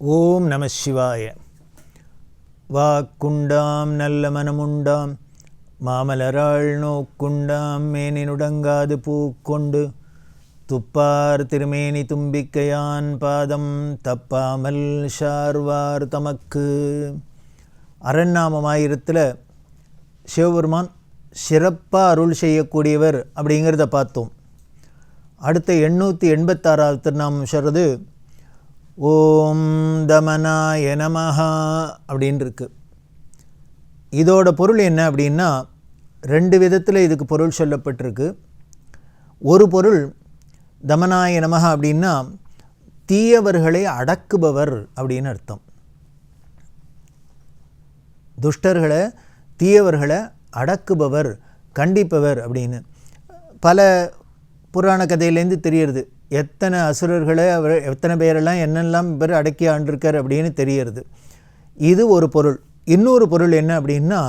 ஓம் நம சிவாய. வாக்குண்டாம் நல்ல மனமுண்டாம் மாமலராள் நோக்குண்டாம் மேனினுடங்காது பூக்கொண்டு துப்பார் திருமேனி தும்பிக்கையான் பாதம் தப்பாமல் ஷார்வார் தமக்கு. அரண்நாமமாயிரத்தில் சிவபெருமான் சிறப்பாக அருள் செய்யக்கூடியவர் அப்படிங்கிறத பார்த்தோம். அடுத்த எண்ணூற்றி எண்பத்தாறாவது திருநாமம் சொல்கிறது ஓம் தமனாய நமஹா அப்படின்னு இருக்கு இதோட பொருள் என்ன அப்படின்னா ரெண்டு விதத்தில் இதுக்கு பொருள் சொல்லப்பட்டிருக்கு. ஒரு பொருள் தமனாய நமஹா அப்படின்னா தீயவர்களை அடக்குபவர் அப்படின்னு அர்த்தம். துஷ்டர்களை தீயவர்களை அடக்குபவர் கண்டிப்பவர் அப்படின்னு. பல புராண கதையிலேருந்து தெரியறது. எத்தனை அசுரர்களை அவர் எத்தனை பேரெல்லாம் என்னெல்லாம் பேர் அடக்கி ஆண்டிருக்கார் அப்படின்னு தெரியறது இது ஒரு பொருள். இன்னொரு பொருள் என்ன அப்படின்னா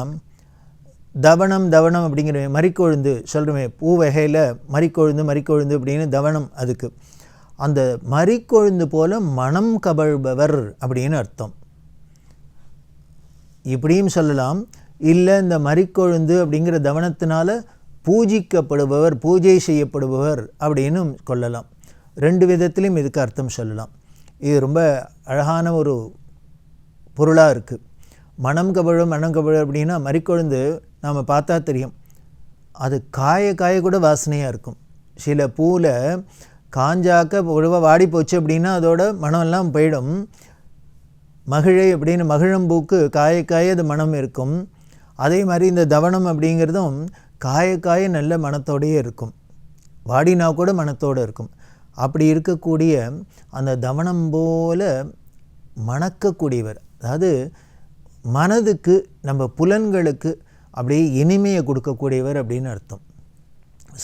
தவணம் தவணம் அப்படிங்கிற மறிக்கொழுந்து சொல்கிறோமே பூ வகையில் மறிக்கொழுந்து மறிக்கொழுந்து அப்படின்னு தவணம் அதுக்கு. அந்த மறிக்கொழுந்து போல மனம் கபழ்பவர் அப்படின்னு அர்த்தம். இப்படியும் சொல்லலாம். இல்லை இந்த மறிக்கொழுந்து அப்படிங்கிற தவனத்தினால பூஜிக்கப்படுபவர் பூஜை செய்யப்படுபவர் அப்படின்னும் கொள்ளலாம். ரெண்டு விதத்திலையும் இதுக்கு அர்த்தம் சொல்லலாம். இது ரொம்ப அழகான ஒரு பொருளாக இருக்குது மனம் கபழும் மனம் கபழும் அப்படின்னா மறிக்கொழுந்து நாம் பார்த்தா தெரியும். அது காய காய கூட வாசனையாக இருக்கும். சில பூவில் காஞ்சாக்க பொழுவாக வாடி போச்சு அப்படின்னா அதோட மனமெல்லாம் போயிடும். மகிழை அப்படின்னு மகிழம்பூக்கு காய காய அது மனம் இருக்கும். அதே மாதிரி இந்த தவணம் அப்படிங்கிறதும் காய காய நல்ல மனத்தோடையே இருக்கும். வாடினா கூட மனத்தோடு இருக்கும். அப்படி இருக்கக்கூடிய அந்த தவணம் போல மணக்கக்கூடியவர். அதாவது மனதுக்கு நம்ம புலன்களுக்கு அப்படியே இனிமையை கொடுக்கக்கூடியவர் அப்படின்னு அர்த்தம்.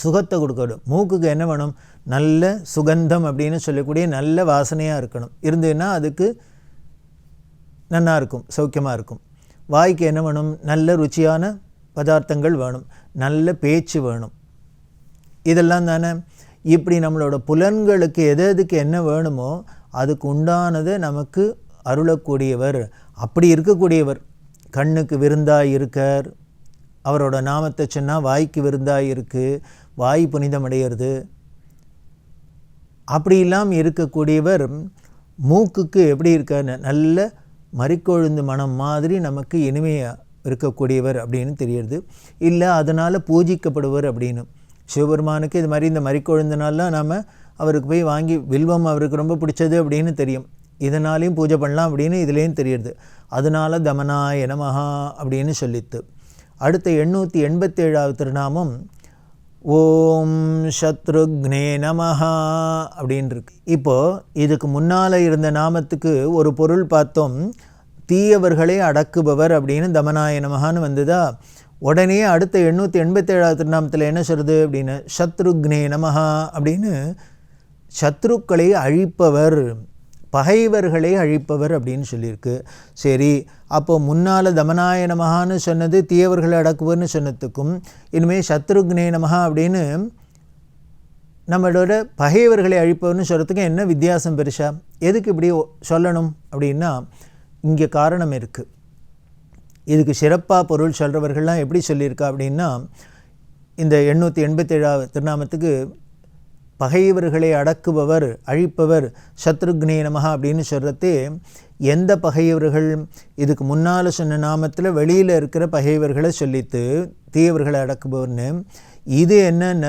சுகத்தை கொடுக்கணும் மூக்குக்கு என்ன வேணும்? நல்ல சுகந்தம் அப்படின்னு சொல்லக்கூடிய நல்ல வாசனையாக இருக்கணும். இருந்ததுன்னா அதுக்கு நல்லாயிருக்கும் சௌக்கியமாக இருக்கும். வாய்க்கு என்ன வேணும்? நல்ல ருச்சியான பதார்த்தங்கள் வேணும் நல்ல பேச்சு வேணும். இதெல்லாம் தானே? இப்படி நம்மளோட புலன்களுக்கு எது எதுக்கு என்ன வேணுமோ அதுக்கு உண்டானதை நமக்கு அருளக்கூடியவர். அப்படி இருக்கக்கூடியவர். கண்ணுக்கு விருந்தாக இருக்கார். அவரோட நாமத்தை சொன்னால் வாய்க்கு விருந்தாக இருக்குது வாய் புனிதமடைகிறது இல்லாமல் இருக்கக்கூடியவர் மூக்குக்கு எப்படி இருக்கார் நல்ல மறிக்கொழுந்து மனம் மாதிரி நமக்கு இனிமையாக இருக்கக்கூடியவர் அப்படின்னு தெரியுது இல்லை அதனால் பூஜிக்கப்படுவர் அப்படின்னு. சிவபெருமானுக்கு இது மாதிரி இந்த மறிக்கொழுந்தினாலாம் நாம் அவருக்கு போய் வாங்கி வில்வம் அவருக்கு ரொம்ப பிடிச்சது அப்படின்னு தெரியும். இதனாலையும் பூஜை பண்ணலாம் அப்படின்னு இதுலேயும் தெரியுது. அதனால தமனாய நமஹா அப்படின்னு சொல்லித்து அடுத்த எண்ணூற்றி எண்பத்தி ஏழாவது திருநாமம் ஓம் சத்ருக்னே நமஹா அப்படின்னு இருக்கு இப்போது இதுக்கு முன்னால் இருந்த நாமத்துக்கு ஒரு பொருள் பார்த்தோம். தீயவர்களை அடக்குபவர் அப்படின்னு தமனாய நமகான்னு வந்ததா? உடனே அடுத்த எண்ணூற்றி எண்பத்தேழாவது திருநாமத்தில் என்ன சொல்கிறது அப்படின்னு? சத்ருக்னே நமஹா அப்படின்னு சத்ருக்களை அழிப்பவர் பகைவர்களை அழிப்பவர் அப்படின்னு சொல்லியிருக்கு. சரி அப்போ முன்னால் தமனாய நமகான்னு சொன்னது தீயவர்களை அடக்குவர்னு சொன்னதுக்கும் இனிமேல் சத்ருக்னே நமகா அப்படின்னு நம்மளோட பகைவர்களை அழிப்பவர்னு சொல்கிறதுக்கு என்ன வித்தியாசம் பெருசா? எதுக்கு இப்படி சொல்லணும் அப்படின்னா இங்கே காரணம் இருக்குது இதுக்கு சிறப்பாக பொருள் சொல்கிறவர்கள்லாம் எப்படி சொல்லியிருக்கா அப்படின்னா இந்த எண்ணூற்றி எண்பத்தேழாவது திருநாமத்துக்கு பகைவர்களை அடக்குபவர் அழிப்பவர் சத்ருக்னே நமகா அப்படின்னு சொல்கிறதே எந்த பகைவர்கள் இதுக்கு முன்னால் சொன்ன நாமத்தில் வெளியில் இருக்கிற பகைவர்களை சொல்லித்து தீயவர்களை அடக்குபவர்னு இது என்னென்ன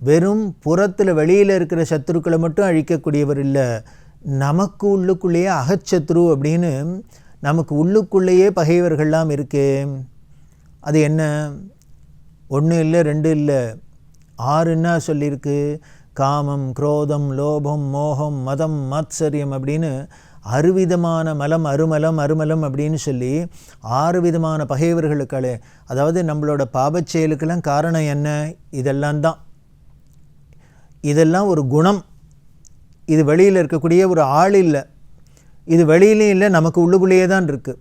வெறும் புறத்தில் வெளியில் இருக்கிற சத்ருக்களை மட்டும் அழிக்கக்கூடியவர் இல்லை நமக்கு உள்ளுக்குள்ளேயே அகச்சத்ரு அப்படின்னு நமக்கு உள்ளுக்குள்ளேயே பகைவர்கள்லாம் இருக்கே. அது என்ன? ஒன்று இல்லை ரெண்டு இல்லை. ஆறுன்னா சொல்லியிருக்கு. காமம் குரோதம் லோபம் மோகம் மதம் மத்சரியம் அப்படின்னு அறுவிதமான மலம் அருமலம் அருமலம் அப்படின்னு சொல்லி ஆறு விதமான பகைவர்களுக்களே. அதாவது நம்மளோட பாபச் செயலுக்கெல்லாம் காரணம் என்ன? இதெல்லாம் தான். இதெல்லாம் ஒரு குணம். இது வெளியில் இருக்கக்கூடிய ஒரு ஆள் இல்லை. இது வெளியிலையும் இல்லை நமக்கு உள்ளுக்குள்ளேயே தான் இருக்குது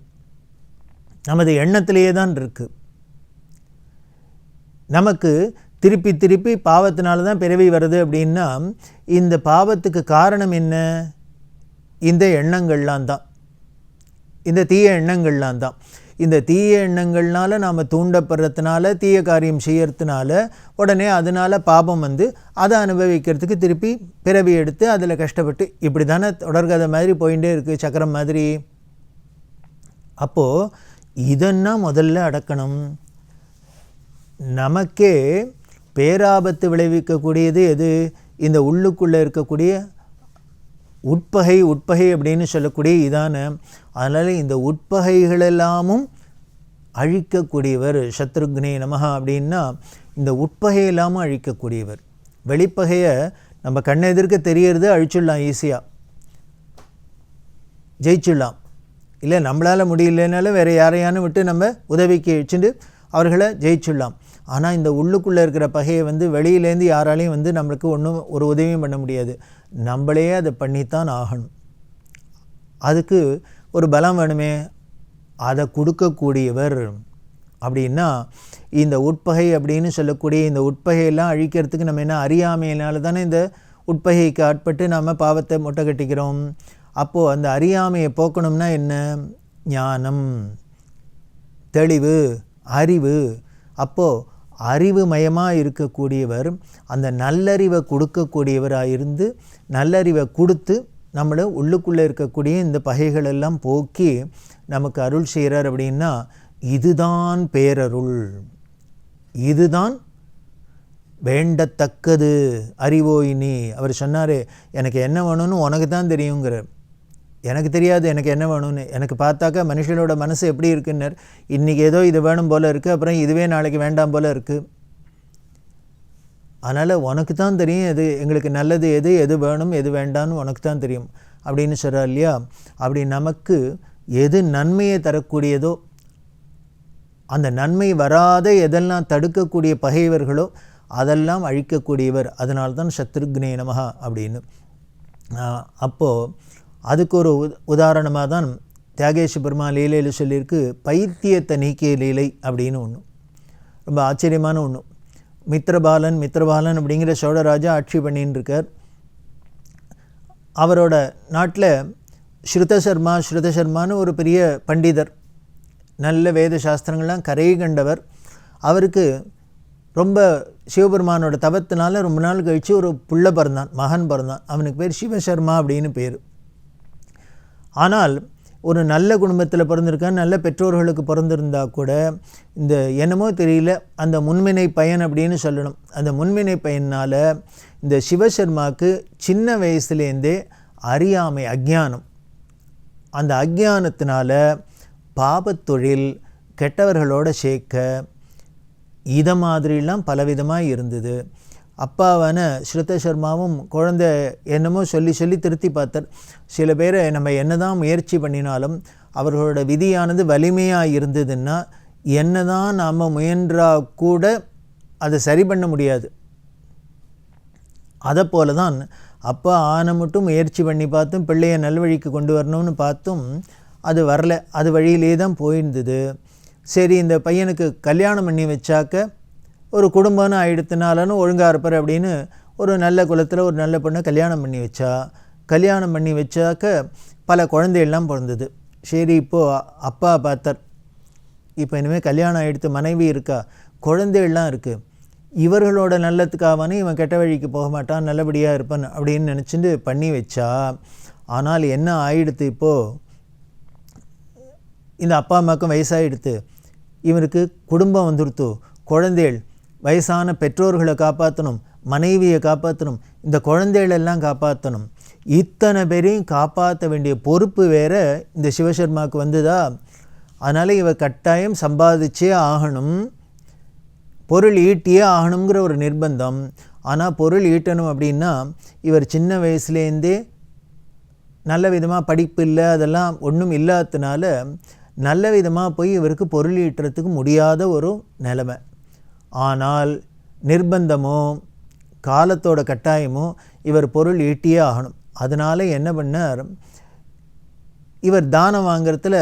நமது எண்ணத்திலேயே தான் இருக்குது நமக்கு திருப்பி திருப்பி பாவத்தினால தான் பிறவி வருது அப்படின்னா இந்த பாவத்துக்கு காரணம் என்ன? இந்த எண்ணங்கள்லாம் தான். இந்த தீய எண்ணங்கள்லாம் தான். இந்த தீய எண்ணங்கள்னால நாம் தூண்டப்படுறதுனால தீய காரியம் செய்யறதுனால உடனே அதனால பாபம் வந்து அதை அனுபவிக்கிறதுக்கு திருப்பி பிறவி எடுத்து அதில் கஷ்டப்பட்டு இப்படி தானே தொடர்கதை மாதிரி போயிட்டே இருக்குது சக்கரம் மாதிரி. அப்போது இதன்னா முதல்ல அடக்கணும். நமக்கே பேராபத்து விளைவிக்கக்கூடியது எது? இந்த உள்ளுக்குள்ளே இருக்கக்கூடிய உட்பகை உட்பகை அப்படின்னு சொல்லக்கூடிய இதான அதனால் இந்த உட்பகைகளெல்லாமும் அழிக்கக்கூடியவர் சத்ருக்னே நமகா அப்படின்னா இந்த உட்பகையெல்லாமும் அழிக்கக்கூடியவர். வெளிப்பகையை நம்ம கண்ணெதிர்க்க தெரியறது அழிச்சிடலாம் ஈஸியாக ஜெயிச்சிடலாம். இல்லை நம்மளால் முடியலனாலும் வேறு யாரையானு விட்டு நம்ம உதவிக்கு வச்சுட்டு அவர்களை ஜெயிச்சிடலாம். ஆனால் இந்த உள்ளுக்குள்ளே இருக்கிற பகையை வந்து வெளியிலேருந்து யாராலையும் வந்து நம்மளுக்கு ஒன்றும் ஒரு உதவியும் பண்ண முடியாது. நம்மளே அதை பண்ணித்தான் ஆகணும். அதுக்கு ஒரு பலம் வேணுமே? அதை கொடுக்கக்கூடியவர் அப்படின்னா இந்த உட்பகை அப்படின்னு சொல்லக்கூடிய இந்த உட்பகையெல்லாம் அழிக்கிறதுக்கு நம்ம என்ன அறியாமையினால தானே இந்த உட்பகைக்கு ஆட்பட்டு நாம் பாவத்தை முட்டை கட்டிக்கிறோம்? அப்போது அந்த அறியாமையை போக்கணும்னா என்ன? ஞானம் தெளிவு அறிவு. அப்போது அறிவு மயமாக இருக்கக்கூடியவர் அந்த நல்லறிவை கொடுக்கக்கூடியவராக இருந்து நல்லறிவை கொடுத்து நம்மளை உள்ளுக்குள்ளே இருக்கக்கூடிய இந்த பகைகளெல்லாம் போக்கி நமக்கு அருள் செய்கிறார் அப்படின்னா இதுதான் பேரருள். இதுதான் வேண்டத்தக்கது. அறிவோயினி அவர் சொன்னார் எனக்கு என்ன வேணும்னு உனக்கு தான் தெரியுங்கிறார் எனக்கு தெரியாது எனக்கு என்ன வேணும்னு. எனக்கு பார்த்தாக்கா மனுஷனோட மனசு எப்படி இருக்குன்னர். இன்றைக்கி ஏதோ இது வேணும் போல் இருக்குது அப்புறம் இதுவே நாளைக்கு வேண்டாம் போல் இருக்குது அதனால் உனக்கு தான் தெரியும் எது எங்களுக்கு நல்லது எது எது வேணும் எது வேண்டாம்னு உனக்கு தான் தெரியும். அப்படின்னு சொல்கிறார் இல்லையா? அப்படி நமக்கு எது நன்மையை தரக்கூடியதோ அந்த நன்மை வராத எதெல்லாம் தடுக்கக்கூடிய பகைவர்களோ அதெல்லாம் அழிக்கக்கூடியவர். அதனால்தான் சத்ருக்னே நமஹா அப்படின்னு. அப்போது அதுக்கு ஒரு உதாரணமாக தான் தியாகேஷ் பெருமா லீலையில் சொல்லியிருக்கு பைத்தியத்தை நீக்கிய லீலை அப்படின்னு ஒன்று ரொம்ப ஆச்சரியமான ஒன்று மித்ரபாலன் மித்ரபாலன் அப்படிங்கிற சோழராஜா ஆட்சி பண்ணின்னு இருக்கார் அவரோட நாட்டில் ஸ்ருத சர்மா ஸ்ருத சர்மான்னு ஒரு பெரிய பண்டிதர். நல்ல வேத சாஸ்திரங்கள்லாம் கரை கண்டவர். அவருக்கு ரொம்ப சிவபெருமானோட தவத்தினால ரொம்ப நாள் கழித்து ஒரு புள்ள பிறந்தான் மகன் பிறந்தான். அவனுக்கு பேர் சிவசர்மா அப்படின்னு பேர். ஆனால் ஒரு நல்ல குடும்பத்தில் பிறந்திருக்கேன் நல்ல பெற்றோர்களுக்கு பிறந்திருந்தா கூட இந்த என்னமோ தெரியல அந்த முன்மினை பயன் அப்படின்னு சொல்லணும். அந்த முன்மினை பயனால் இந்த சிவசர்மாவுக்கு சின்ன வயசுலேருந்தே அறியாமை அஜ்ஞானம். அந்த அஜ்ஞானத்தினால பாபத்தொழில் கெட்டவர்களோட சேர்க்க இதை மாதிரிலாம் பலவிதமாக இருந்தது. அப்பாவான ஸ்ருத சர்மாவும் குழந்தை என்னமோ சொல்லி சொல்லி திருத்தி பார்த்தார். சில பேரை நம்ம என்ன தான் முயற்சி பண்ணினாலும் அவர்களோட விதியானது வலிமையாக இருந்ததுன்னா என்ன தான் நாம் முயன்றா கூட அதை சரி பண்ண முடியாது. அதை போல தான் அப்பா ஆனை மட்டும் முயற்சி பண்ணி பார்த்தும் பிள்ளையை நல்வழிக்கு கொண்டு வரணும்னு பார்த்தும் அது வரல. அது வழியிலே தான் போயிருந்தது. சரி இந்த பையனுக்கு கல்யாணம் பண்ணி வச்சாக்க ஒரு குடும்பம்னு ஆயிடுத்துனாலன்னு ஒழுங்காக இருப்பார் அப்படின்னு ஒரு நல்ல குலத்தில் ஒரு நல்ல பொண்ணை கல்யாணம் பண்ணி வச்சா கல்யாணம் பண்ணி வச்சாக்க பல குழந்தைகள்லாம் பிறந்தது. சரி இப்போது அப்பா பார்த்தார் இப்போ இனிமேல் கல்யாணம் ஆகிடுத்து மனைவி இருக்கா? குழந்தைகள்லாம் இருக்குது இவர்களோட நல்லத்துக்காகவானே இவன் கெட்ட வழிக்கு போக மாட்டான் நல்லபடியாக இருப்பான் அப்படின்னு நினச்சிட்டு பண்ணி வச்சா ஆனால் என்ன ஆயிடுத்து இப்போது இந்த அப்பா அம்மாவுக்கும் வயசாகிடுத்து இவனுக்கு குடும்பம் வந்துடுத்து குழந்தைகள் வயசான பெற்றோர்களை காப்பாற்றணும் மனைவியை காப்பாற்றணும் இந்த குழந்தைகளெல்லாம் காப்பாற்றணும் இத்தனை பேரையும் காப்பாற்ற வேண்டிய பொறுப்பு வேறு இந்த சிவசர்மாவுக்கு வந்ததா? அதனால் இவர் கட்டாயம் சம்பாதிச்சே ஆகணும். பொருள் ஈட்டியே ஆகணுங்கிற ஒரு நிர்பந்தம். ஆனால் பொருள் ஈட்டணும் அப்படின்னா இவர் சின்ன வயசுலேருந்தே நல்ல விதமாக படிப்பு இல்லை அதெல்லாம் ஒன்றும் இல்லாததுனால நல்ல விதமாக போய் இவருக்கு பொருள் ஈட்டுறதுக்கு முடியாத ஒரு நிலைமை. ஆனால் நிர்பந்தமோ காலத்தோட கட்டாயமோ இவர் பொருள் ஈட்டியே ஆகணும். அதனால் என்ன பண்ணார்? இவர் தானம் வாங்கிறதுல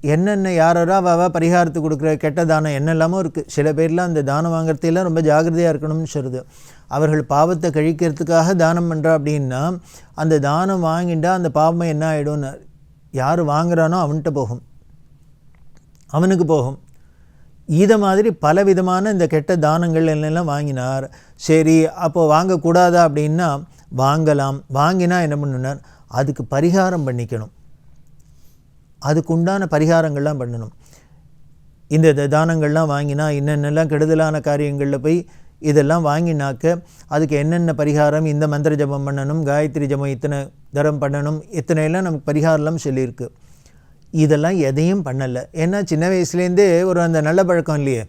என்னென்ன யாரோ அவ பரிகாரத்துக்கு கொடுக்குற கெட்ட தானம் என்னெல்லாமோ இருக்குது சில பேர்லாம் அந்த தானம் வாங்குறதையெல்லாம் ரொம்ப ஜாக்கிரதையாக இருக்கணும்னு சொல்லுது அவர்கள் பாவத்தை கழிக்கிறதுக்காக தானம் பண்ணுறா அப்படின்னா அந்த தானம் வாங்கிட்டா அந்த பாவம் என்ன ஆகிடும்னு யார் வாங்குறானோ அவன்கிட்ட போகும். அவனுக்கு போகும். இதை மாதிரி பல விதமான இந்த கெட்ட தானங்கள் எல்லாம் வாங்கினார். சரி அப்போது வாங்கக்கூடாதா அப்படின்னா வாங்கலாம். வாங்கினா என்ன பண்ணுனார்? அதுக்கு பரிகாரம் பண்ணிக்கணும். அதுக்கு உண்டான பரிகாரங்கள்லாம் பண்ணணும். இந்த த- தானங்கள்லாம் வாங்கினா என்னென்னலாம் கெடுதலான காரியங்களில் போய் இதெல்லாம் வாங்கினாக்க அதுக்கு என்னென்ன பரிகாரம் இந்த மந்திர ஜபம் பண்ணணும் காயத்ரி ஜபம் இத்தனை தரம் பண்ணணும் இத்தனையெல்லாம் நமக்கு பரிகாரம்லாம் சொல்லியிருக்கு. இதெல்லாம் எதையும் பண்ணலை. ஏன்னா சின்ன வயசுலேருந்தே ஒரு அந்த நல்ல பழக்கம் இல்லையே?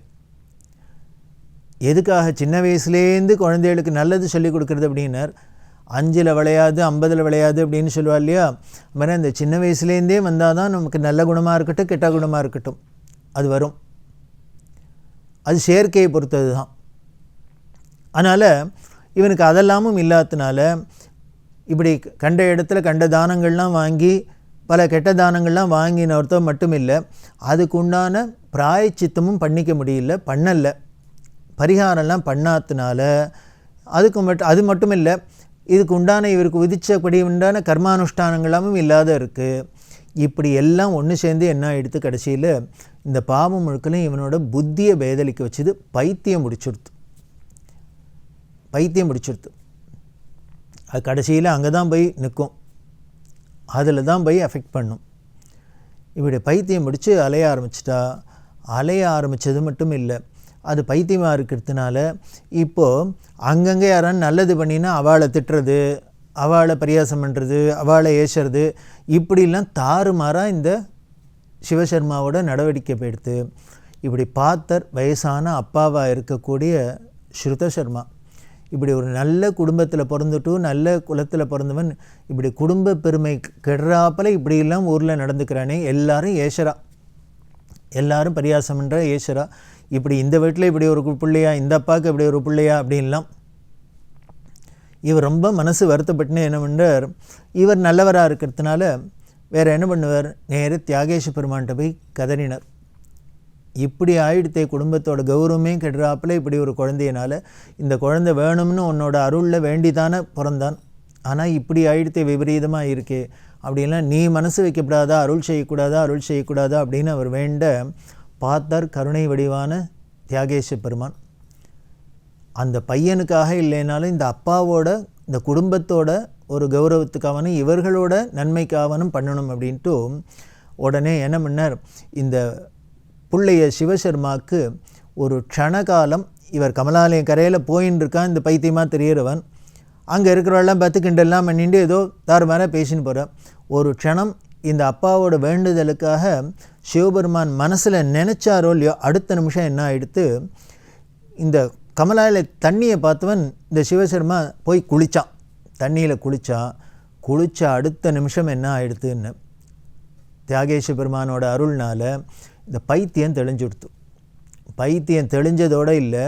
எதுக்காக சின்ன வயசுலேருந்து குழந்தைகளுக்கு நல்லது சொல்லி கொடுக்குறது அப்படின்னார்? அஞ்சில் விளையாது ஐம்பதில் விளையாது அப்படின்னு சொல்லுவா இல்லையா? மாதிரி அந்த சின்ன வயசுலேருந்தே வந்தால் தான் நமக்கு நல்ல குணமாக இருக்கட்டும் கெட்ட குணமாக இருக்கட்டும். அது வரும். அது செயற்கையை பொறுத்தது தான். அதனால் இவனுக்கு அதெல்லாமும் இல்லாததுனால இப்படி கண்ட இடத்துல கண்ட தானங்கள்லாம் வாங்கி பல கெட்ட தானங்கள்லாம் வாங்கின மட்டும் இல்லை அதுக்கு உண்டான பிராயச்சித்தமும் பண்ணிக்க முடியல பண்ணலை. பரிகாரம்லாம் பண்ணாததுனால அதுக்கு மட்டும் அது மட்டும் இல்லை இதுக்கு உண்டான இவருக்கு விதிச்சபடி உண்டான கர்மானுஷ்டானங்களாமும் இல்லாத இருக்குது இப்படி எல்லாம் ஒன்று சேர்ந்து என்ன ஆகிடுத்து கடைசியில் இந்த பாவம் முழுக்கலையும் இவனோட புத்தியை பேதலிக்க வச்சது பைத்தியம் முடிச்சுடுத்து பைத்தியம் முடிச்சுடுத்து அது கடைசியில் அங்கே தான் போய் நிற்கும் அதில் தான் போய் அஃபெக்ட் பண்ணும். இப்படி பைத்தியம் பிடிச்சி அலைய ஆரம்பிச்சிட்டா அலைய ஆரம்பித்தது மட்டும் இல்லை அது பைத்தியமாக இருக்கிறதுனால இப்போது அங்கங்கே யாராவது நல்லது பண்ணினா அவளை திட்டுறது அவளை பரியாசம் பண்ணுறது அவளை ஏசுறது இப்படிலாம் தாறுமாறாக இந்த சிவசர்மாவோட நடவடிக்கை போயிடுத்து இப்படி பார்த்தர் வயசான அப்பாவாக இருக்கக்கூடிய ஸ்ருத சர்மா இப்படி ஒரு நல்ல குடும்பத்தில் பிறந்துட்டும் நல்ல குலத்தில் பிறந்தவன் இப்படி குடும்ப பெருமை கெடுறாப்பில் இப்படியெல்லாம் ஊரில் நடந்துக்கிறானே. எல்லாரும் ஏசரா. எல்லாரும் பரியாசம்ன்ற பண்ணுற ஏசரா. இப்படி இந்த வீட்டில் இப்படி ஒரு பிள்ளையா இந்த அப்பாவுக்கு இப்படி ஒரு பிள்ளையா அப்படின்லாம். இவர் ரொம்ப மனசு வருத்தப்பட்டுன்னு என்ன பண்ணுறார் இவர் நல்லவராக இருக்கிறதுனால வேறு என்ன பண்ணுவார்? நேரு தியாகேஷ பெருமான்கிட்ட போய் கதறினார். இப்படி ஆயிடுத்தே குடும்பத்தோட கௌரவமே கெடுறாப்புல இப்படி ஒரு குழந்தையினால இந்த குழந்தை வேணும்னு உன்னோட அருளில் வேண்டிதானே பிறந்தான். ஆனால் இப்படி ஆயிடுத்தே விபரீதமாக இருக்கே. அப்படின்லாம் நீ மனசு வைக்கப்படாதா? அருள் செய்யக்கூடாதா? அருள் செய்யக்கூடாதா? அப்படின்னு அவர் வேண்ட பார்த்தார் கருணை வடிவான தியாகேஷ பெருமான். அந்த பையனுக்காக இல்லைனாலும் இந்த அப்பாவோட இந்த குடும்பத்தோட ஒரு கௌரவத்துக்காகவனும் இவர்களோட நன்மைக்காகவனும் பண்ணணும் அப்படின்ட்டு உடனே என்ன பண்ணார்? இந்த பிள்ளைய சிவசர்மாவுக்கு ஒரு க்ஷணகாலம் இவர் கமலாலயம் கரையில் போயின்னு இருக்கான் இந்த பைத்தியமாக தெரிகிறவன் அங்கே இருக்கிறவெல்லாம் பத்து கிண்டெல்லாம் பண்ணிட்டு ஏதோ தாறுமாறாக பேசின்னு போகிறான் ஒரு க்ஷணம் இந்த அப்பாவோட வேண்டுதலுக்காக சிவபெருமான் மனசில் நினச்சாரோ இல்லையோ அடுத்த நிமிஷம் என்ன ஆகிடுத்து இந்த கமலால தண்ணியை பார்த்தவன் இந்த சிவசர்மா போய் குளித்தான் தண்ணியில் குளித்தான் குளித்த அடுத்த நிமிஷம் என்ன ஆகிடுதுன்னு தியாகேஷ பெருமானோட அருள்னால் இந்த பைத்தியம் தெளிஞ்சுடுத்து. பைத்தியம் தெளிஞ்சதோடு இல்லை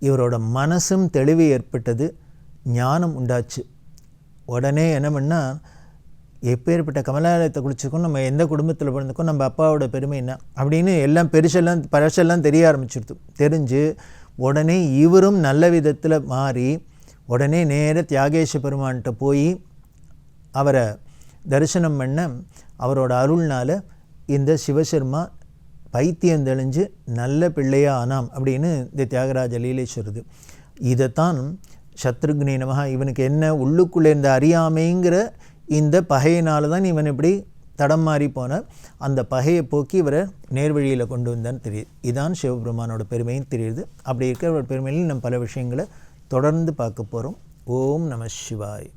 இவரோட மனசும் தெளிவு ஏற்பட்டது ஞானம் உண்டாச்சு. உடனே என்ன பண்ணால் எப்பேற்பட்ட கமலாலயத்தை குளிச்சிருக்கோம் நம்ம எந்த குடும்பத்தில் பிறந்திருக்கோம் நம்ம அப்பாவோட பெருமை என்ன அப்படின்னு எல்லாம் பெருசெல்லாம் பழசெல்லாம் தெரிய ஆரம்பிச்சிடுது தெரிஞ்சு உடனே இவரும் நல்ல விதத்தில் மாறி உடனே நேர தியாகேஷ பெருமான்கிட்ட போய் அவரை தரிசனம் பண்ண அவரோட அருள்னால் இந்த சிவசர்மா பைத்தியம் தெளிஞ்சு நல்ல பிள்ளையா ஆனாம் அப்படின்னு இந்த தியாகராஜ லீலை சொல்லுது. இதைத்தான் சத்ருக்னே நமகா இவனுக்கு என்ன உள்ளுக்குள்ளே இந்த அறியாமைங்கிற இந்த பகையினால தான் இவன் இப்படி தடம் மாறி போன அந்த பகையை போக்கி இவரை நேர்வழியில் கொண்டு வந்தான்னு தெரியுது. இதான் சிவபெருமானோட பெருமையும் தெரியுது. அப்படி இருக்கிற பெருமையில் நம்ம பல விஷயங்களை தொடர்ந்து பார்க்க போகிறோம் ஓம் நம சிவாய்.